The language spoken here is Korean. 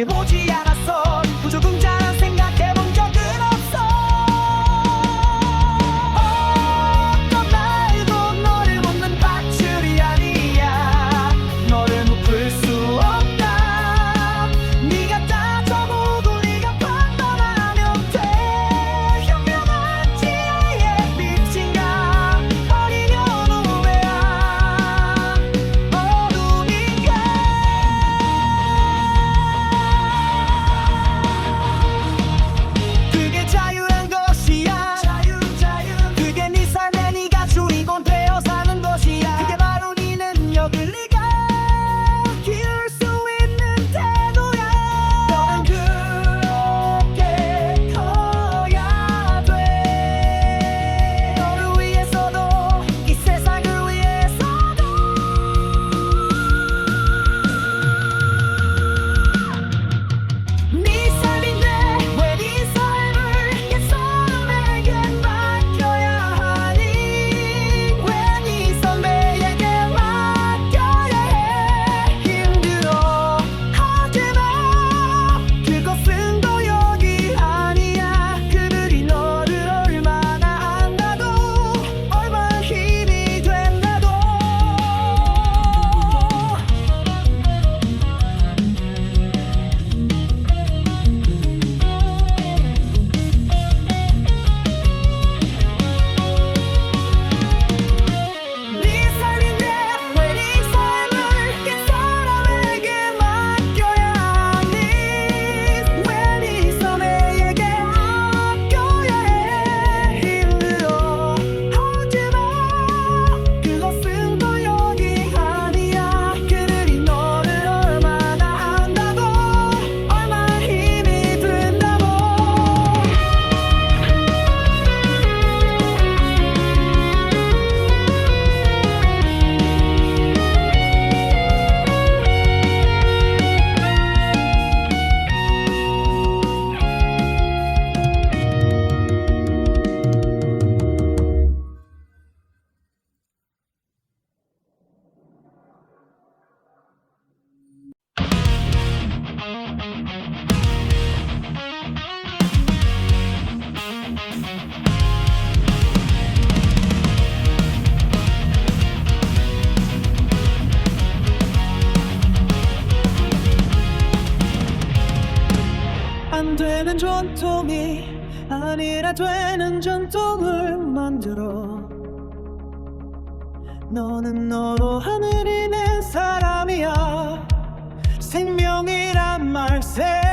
对不 되는 전통이 아니라 되는 전통을 만들어. 너는 너로 하늘이 낸 사람이야. 생명이란 말세.